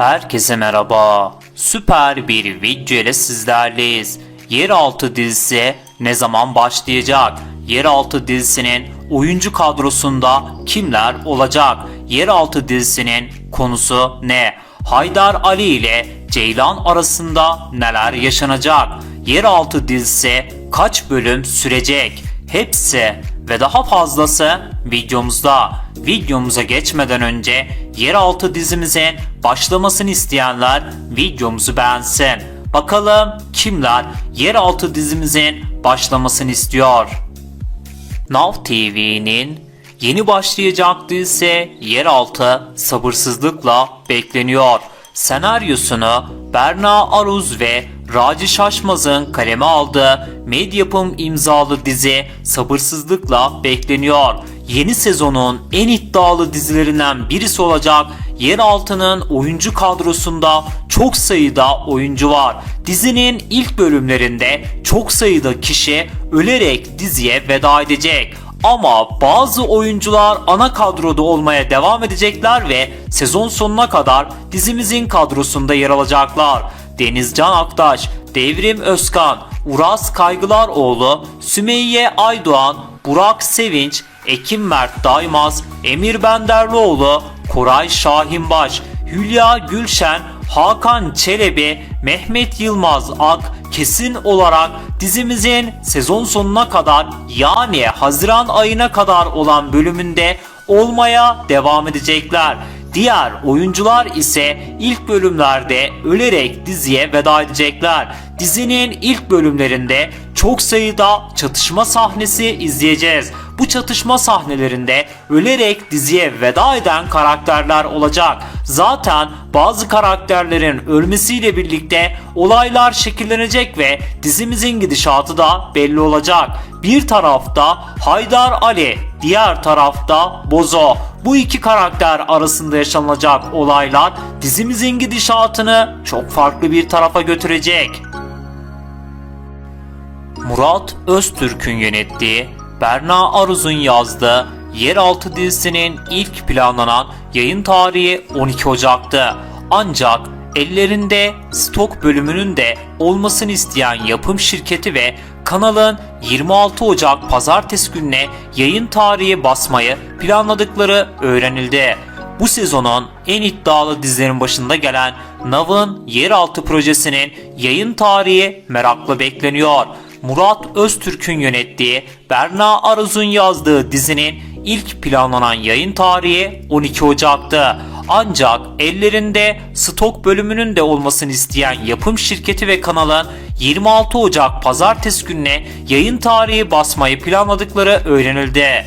Herkese merhaba. Süper bir video ile sizlerleyiz. Yeraltı dizisi ne zaman başlayacak? Yeraltı dizisinin oyuncu kadrosunda kimler olacak? Yeraltı dizisinin konusu ne? Haydar Ali ile Ceylan arasında neler yaşanacak? Yeraltı dizisi kaç bölüm sürecek? Hepsi ve daha fazlası videomuzda. Videomuza geçmeden önce yeraltı dizimizin başlamasını isteyenler videomuzu beğensin. Bakalım kimler yeraltı dizimizin başlamasını istiyor? Now TV'nin yeni başlayacak dizisi Yeraltı sabırsızlıkla bekleniyor. Senaryosunu Berna Aruz ve Raci Şaşmaz'ın kaleme aldığı Medyapım imzalı dizi sabırsızlıkla bekleniyor. Yeni sezonun en iddialı dizilerinden birisi olacak Yeraltı'nın oyuncu kadrosunda çok sayıda oyuncu var. Dizinin ilk bölümlerinde çok sayıda kişi ölerek diziye veda edecek. Ama bazı oyuncular ana kadroda olmaya devam edecekler ve sezon sonuna kadar dizimizin kadrosunda yer alacaklar. Denizcan Aktaş, Devrim Özkan, Uras Kaygılaroğlu, Sümeyye Aydoğan, Burak Sevinç, Ekim Mert Daymaz, Emir Benderlioğlu, Koray Şahinbaş, Hülya Gülşen, Hakan Çelebi, Mehmet Yılmaz Ak kesin olarak dizimizin sezon sonuna kadar yani Haziran ayına kadar olan bölümünde olmaya devam edecekler. Diğer oyuncular ise ilk bölümlerde ölerek diziye veda edecekler. Dizinin ilk bölümlerinde çok sayıda çatışma sahnesi izleyeceğiz. Bu çatışma sahnelerinde ölerek diziye veda eden karakterler olacak. Zaten bazı karakterlerin ölmesiyle birlikte olaylar şekillenecek ve dizimizin gidişatı da belli olacak. Bir tarafta Haydar Ali, diğer tarafta Bozo. Bu iki karakter arasında yaşanacak olaylar dizimizin gidişatını çok farklı bir tarafa götürecek. Murat Öztürk'ün yönettiği, Berna Aruz'un yazdığı Yeraltı dizisinin ilk planlanan yayın tarihi 12 Ocak'tı. Ancak ellerinde stok bölümünün de olmasını isteyen yapım şirketi ve kanalın 26 Ocak pazartesi gününe yayın tarihi basmayı planladıkları öğrenildi. Bu sezonun en iddialı dizilerin başında gelen Nav'ın Yeraltı projesinin yayın tarihi merakla bekleniyor. Murat Öztürk'ün yönettiği, Berna Aruz'un yazdığı dizinin ilk planlanan yayın tarihi 12 Ocak'tı. Ancak ellerinde stok bölümünün de olmasını isteyen yapım şirketi ve kanalın 26 Ocak pazartesi gününe yayın tarihi basmayı planladıkları öğrenildi.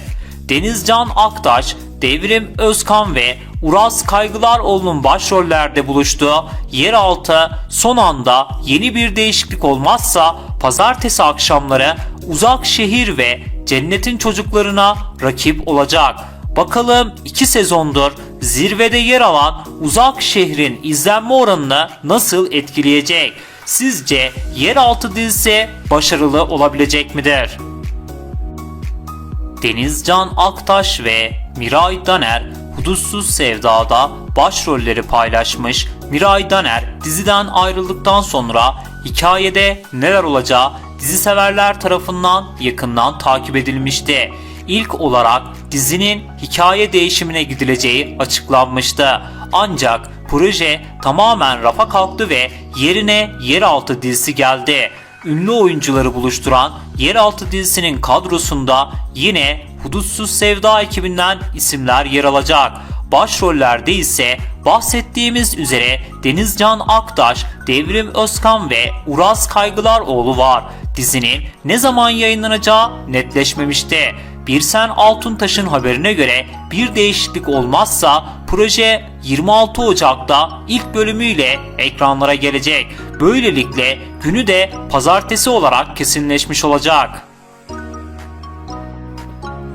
Denizcan Aktaş, Devrim Özkan ve Uras Kaygılaroğlu'nun başrollerde buluştuğu Yeraltı son anda yeni bir değişiklik olmazsa pazartesi akşamları Uzak Şehir ve Cennetin Çocuklarına rakip olacak. Bakalım 2 sezondur zirvede yer alan Uzak Şehir'in izlenme oranını nasıl etkileyecek? Sizce Yeraltı dizisi başarılı olabilecek midir? Denizcan Aktaş ve Miray Daner Hudutsuz Sevda'da başrolleri paylaşmış. Miray Daner diziden ayrıldıktan sonra hikayede neler olacağı dizi severler tarafından yakından takip edilmişti. İlk olarak dizinin hikaye değişimine gidileceği açıklanmıştı. Ancak proje tamamen rafa kalktı ve yerine Yeraltı dizisi geldi ünlü oyuncuları buluşturan Yeraltı dizisinin kadrosunda yine Hudutsuz Sevda ekibinden isimler yer alacak. Başrollerde ise bahsettiğimiz üzere Denizcan Aktaş, Devrim Özkan ve Uras Kaygılaroğlu var. Dizinin ne zaman yayınlanacağı netleşmemişti. Birsen Altuntaş'ın haberine göre bir değişiklik olmazsa proje 26 Ocak'ta ilk bölümüyle ekranlara gelecek. Böylelikle günü de pazartesi olarak kesinleşmiş olacak.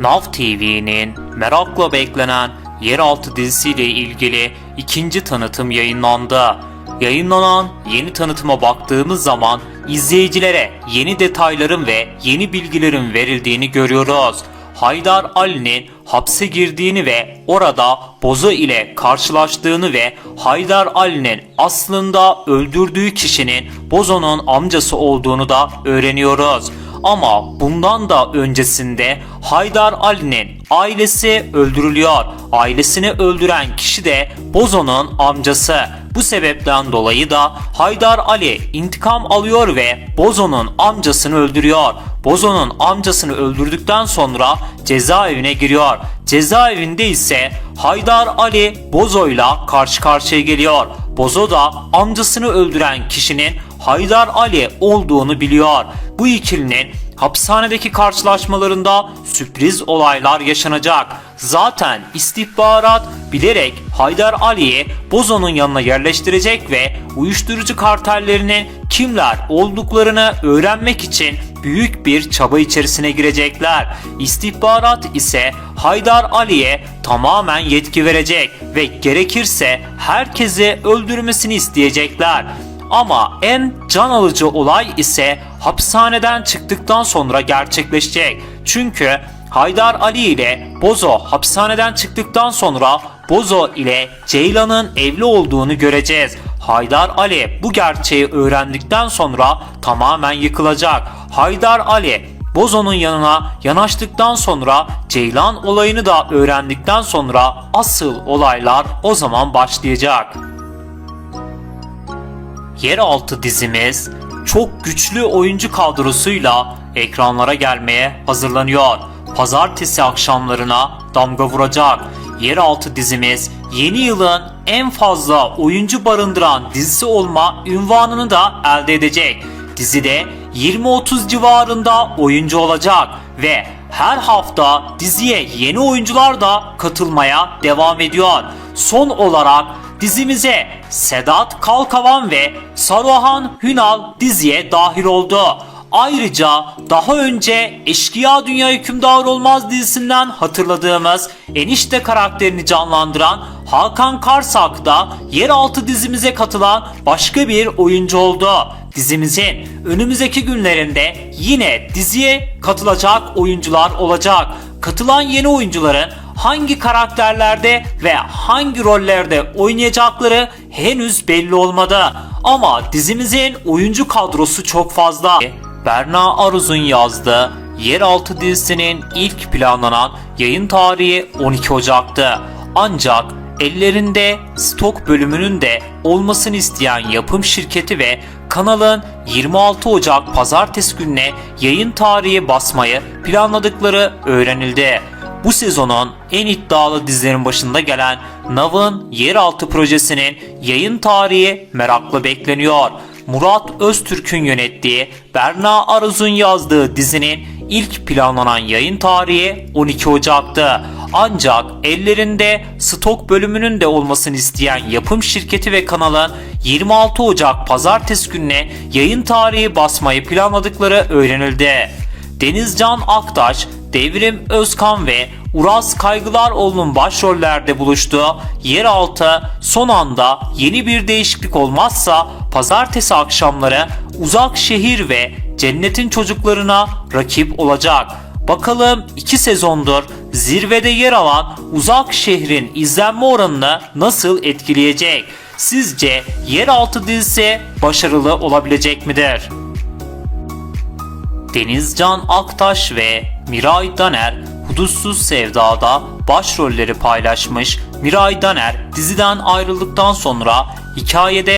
Nav TV'nin merakla beklenen Yeraltı dizisiyle ilgili ikinci tanıtım yayınlandı. Yayınlanan yeni tanıtıma baktığımız zaman izleyicilere yeni detayların ve yeni bilgilerin verildiğini görüyoruz. Haydar Ali'nin hapse girdiğini ve orada Bozo ile karşılaştığını ve Haydar Ali'nin aslında öldürdüğü kişinin Bozo'nun amcası olduğunu da öğreniyoruz. Ama bundan da öncesinde Haydar Ali'nin ailesi öldürülüyor. Ailesini öldüren kişi de Bozo'nun amcası. Bu sebepten dolayı da Haydar Ali intikam alıyor ve Bozo'nun amcasını öldürüyor. Bozo'nun amcasını öldürdükten sonra cezaevine giriyor. Cezaevinde ise Haydar Ali Bozo'yla karşı karşıya geliyor. Bozo da amcasını öldüren kişinin Haydar Ali olduğunu biliyor. Bu ikilinin hapishanedeki karşılaşmalarında sürpriz olaylar yaşanacak. Zaten istihbarat bilerek Haydar Ali'yi Bozo'nun yanına yerleştirecek ve uyuşturucu kartellerinin kimler olduklarını öğrenmek için büyük bir çaba içerisine girecekler. İstihbarat ise Haydar Ali'ye tamamen yetki verecek ve gerekirse herkesi öldürmesini isteyecekler. Ama en can alıcı olay ise hapishaneden çıktıktan sonra gerçekleşecek. Çünkü Haydar Ali ile Bozo hapishaneden çıktıktan sonra Bozo ile Ceylan'ın evli olduğunu göreceğiz. Haydar Ali bu gerçeği öğrendikten sonra tamamen yıkılacak. Haydar Ali Bozo'nun yanına yanaştıktan sonra Ceylan olayını da öğrendikten sonra asıl olaylar o zaman başlayacak. Yeraltı dizimiz çok güçlü oyuncu kadrosuyla ekranlara gelmeye hazırlanıyor. Pazartesi akşamlarına damga vuracak. Yeraltı dizimiz yeni yılın en fazla oyuncu barındıran dizisi olma ünvanını da elde edecek. Dizide 20-30 civarında oyuncu olacak ve her hafta diziye yeni oyuncular da katılmaya devam ediyor. Son olarak dizimize Sedat Kalkavan ve Saruhan Hünal diziye dahil oldu. Ayrıca daha önce Eşkıya Dünya Hükümdar Olmaz dizisinden hatırladığımız enişte karakterini canlandıran Hakan Karsak da yeraltı dizimize katılan başka bir oyuncu oldu. Dizimizin önümüzdeki günlerinde yine diziye katılacak oyuncular olacak. Katılan yeni oyuncuların hangi karakterlerde ve hangi rollerde oynayacakları henüz belli olmadı. Ama dizimizin oyuncu kadrosu çok fazla. Berna Aruz'un yazdığı Yeraltı dizisinin ilk planlanan yayın tarihi 12 Ocak'tı. Ancak ellerinde stok bölümünün de olmasını isteyen yapım şirketi ve kanalın 26 Ocak pazartesi gününe yayın tarihi basmayı planladıkları öğrenildi. Bu sezonun en iddialı dizilerin başında gelen Nav'ın Yeraltı projesinin yayın tarihi merakla bekleniyor. Murat Öztürk'ün yönettiği, Berna Aruz'un yazdığı dizinin ilk planlanan yayın tarihi 12 Ocak'tı. Ancak ellerinde stok bölümünün de olmasını isteyen yapım şirketi ve kanalın 26 Ocak pazartesi gününe yayın tarihi basmayı planladıkları öğrenildi. Denizcan Aktaş, Devrim Özkan ve Uraz Kaygılaroğlu'nun başrollerde buluştuğu Yeraltı son anda yeni bir değişiklik olmazsa pazartesi akşamları Uzak Şehir ve Cennetin Çocuklarına rakip olacak. Bakalım 2 sezondur zirvede yer alan Uzak Şehir'in izlenme oranını nasıl etkileyecek? Sizce Yeraltı dizisi başarılı olabilecek midir? Denizcan Aktaş ve Miray Daner Hudutsuz Sevda'da başrolleri paylaşmış. Miray Daner diziden ayrıldıktan sonra hikayede